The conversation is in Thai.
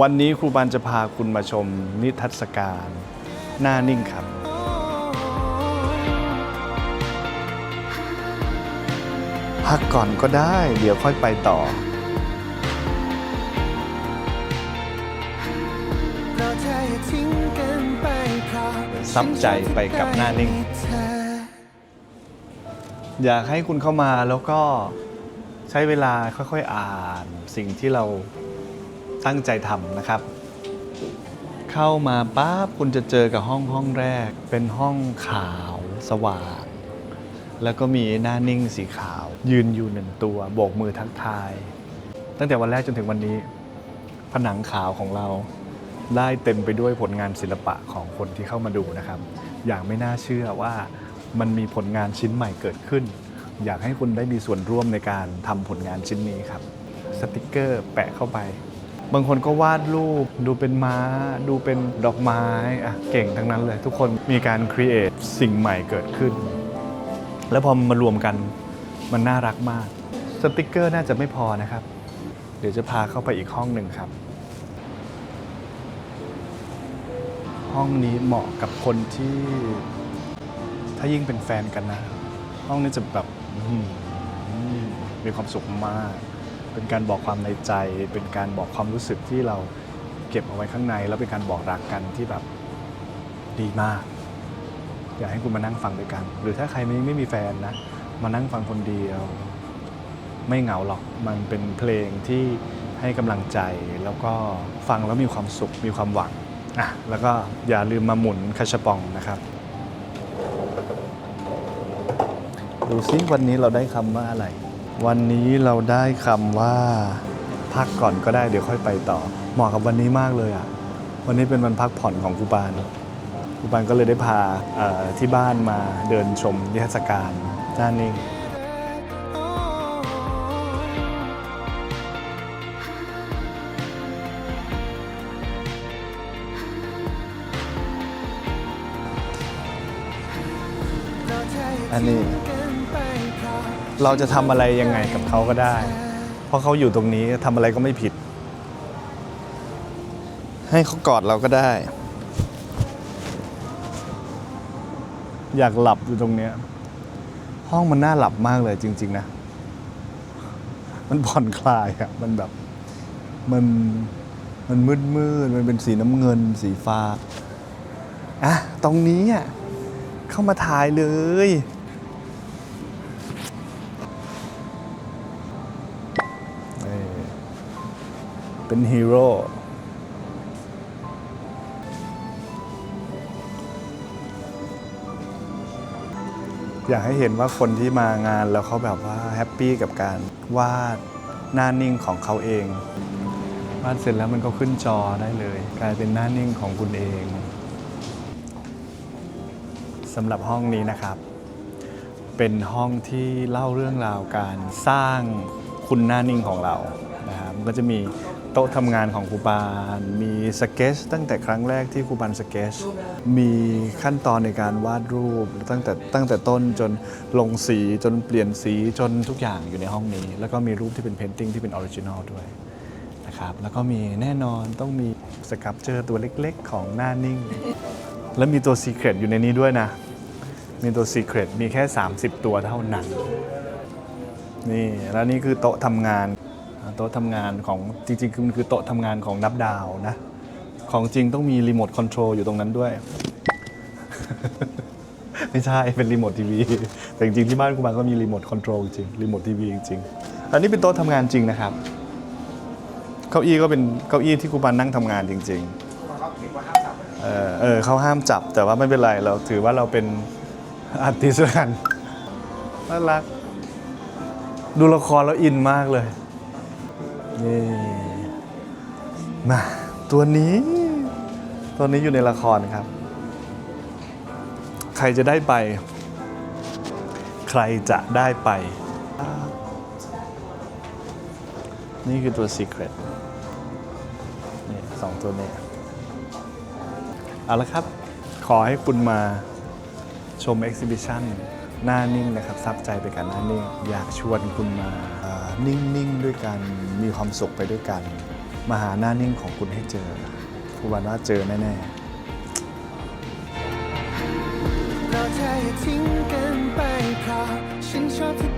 วันนี้ครูบันจะพาคุณมาชมนิทรรศการ หน้านิ่งครับ พักก่อนก็ได้ เดี๋ยวค่อยไปต่อ ซับใจไปกับหน้านิ่ง อยากให้คุณเข้ามาแล้วก็ใช้เวลาค่อยๆอ่าน สิ่งที่เรา ตั้งใจทำนะครับ เข้ามาปั๊บคุณจะเจอกับห้องห้องแรก เป็นห้องขาวสว่าง แล้วก็มีหน้านิ่งสีขาว ยืนอยู่หนึ่งตัวโบกมือทักทาย ตั้งแต่วันแรกจนถึงวันนี้ ผนังขาวของเราได้เต็มไปด้วยผลงานศิลปะของคนที่เข้ามาดูนะครับ อย่างไม่น่าเชื่อว่ามันมีผลงานชิ้นใหม่เกิดขึ้น อยากให้คุณได้มีส่วนร่วมในการทำผลงานชิ้นนี้ครับ สติกเกอร์แปะเข้าไป บางคนก็วาดรูป ดูเป็นม้า ดูเป็นดอกไม้อะเก่งทั้งนั้นเลย ทุกคนมีการครีเอทสิ่งใหม่เกิดขึ้น แล้วพอมารวมกันมันน่ารักมาก สติกเกอร์น่าจะไม่พอนะครับ เดี๋ยวจะพาเข้าไปอีกห้องหนึ่งครับ ห้องนี้เหมาะกับคนที่ ถ้ายิ่งเป็นแฟนกันนะ ห้องนี้จะแบบอื้อหือมีความสุขมาก เป็นการบอกความในใจ เป็นการบอกความรู้สึกที่เราเก็บเอาไว้ข้างใน แล้วเป็นการบอกรักกันที่แบบดีมาก อยากให้คุณมานั่งฟังด้วยกัน หรือถ้าใครไม่ไม่มีแฟนนะ มานั่งฟังคนเดียว ไม่เหงาหรอกมันเป็นเพลงที่ให้กำลังใจแล้วก็ฟังแล้วมีความสุขมีความหวังอะแล้วก็อย่าลืมมาหมุนคาชปองนะครับดูซิวันนี้เราได้คำว่าอะไร วันนี้เราได้คำว่า พักก่อนก็ได้เดี๋ยวค่อยไปต่อ เหมาะกับวันนี้มากเลยอะ วันนี้เป็นวันพักผ่อนของครูบานครูบานก็เลยได้พาที่บ้านมาเดินชมนิทรรศการหน้านิ่งอันนี้ เราจะทำอะไรยังไงกับเขาก็ได้ เพราะเขาอยู่ตรงนี้ทำอะไรก็ไม่ผิด ให้เขากอดเราก็ได้ อยากหลับอยู่ตรงเนี้ยห้องมันน่าหลับมากเลยจริง ๆ นะ มันผ่อนคลายอะมันแบบมันมันมืดมืดๆมันเป็นสีน้ำเงิน สีฟ้า อะ ตรงนี้อะ เข้ามาถ่ายเลย เป็นฮีโร่อยากให้เห็นว่าคนที่มางานแล้วเขาแบบว่าแฮปปี้กับการวาดหน้านิ่งของเขาเอง วาดเสร็จแล้วมันก็ขึ้นจอได้เลย กลายเป็นหน้านิ่งของคุณเองสำหรับห้องนี้นะครับ เป็นห้องที่เล่าเรื่องราวการสร้างคุณหน้านิ่งของเรานะครับมันก็จะมี โต๊ะทำงานของครูบานมีสเก็ตตั้งแต่ครั้งแรกที่ครูบานสเก็ตมีขั้นตอนในการวาดรูปตั้งแต่ตั้งแต่ต้นจนลงสีจนเปลี่ยนสีจนทุกอย่างอยู่ในห้องนี้ แล้วก็มีรูปที่เป็นเพนติงที่เป็นออริจินอลด้วยนะครับแล้วก็มีแน่นอนต้องมีสครับเจอตัวเล็กๆ ของหน้านิ่ง แล้วมีตัวซีเครตอยู่ในนี้ด้วยนะ มีตัว Secret มีแค่ 30 ตัวเท่านั้นนี่แล้วนี่คือโต๊ะทำงาน โต๊ะทำงานของจริงๆคือมันคือโต๊ะทำงานของนับดาวนะ ของจริงต้องมีรีโมทคอนโทรลอยู่ตรงนั้นด้วย ไม่ใช่ เป็นรีโมททีวีแต่จริงๆที่บ้านกูมาก็มีรีโมทคอนโทรลจริงรีโมททีวีจริงอันนี้เป็นโต๊ะทำงานจริงนะครับเก้าอี้ก็เป็นเก้าอี้ที่ครูบานนั่งทำงานจริง ๆ เออเออเขาห้ามจับแต่ว่าไม่เป็นไรเราถือว่าเราเป็นอาร์ติสต์กันน่ารัก ดูละครแล้วอินมากเลย นี่มาตัวนี้ ตัวนี้อยู่ในละครครับ ใครจะได้ไป ใครจะได้ไป นี่คือตัว Secret นี่สองตัวนี้เอาละครับ ขอให้คุณมาชม Exhibition หน้านิ่งนะครับซับใจไปกับหน้านิ่ง อยากชวนคุณมานิ่งๆด้วยกันมีความสุขไปด้วยกันมาหาหน้านิ่งของคุณให้เจอคุณวันว่าเจอแน่เราจะทิ้งกันไปเพราะฉันชอบ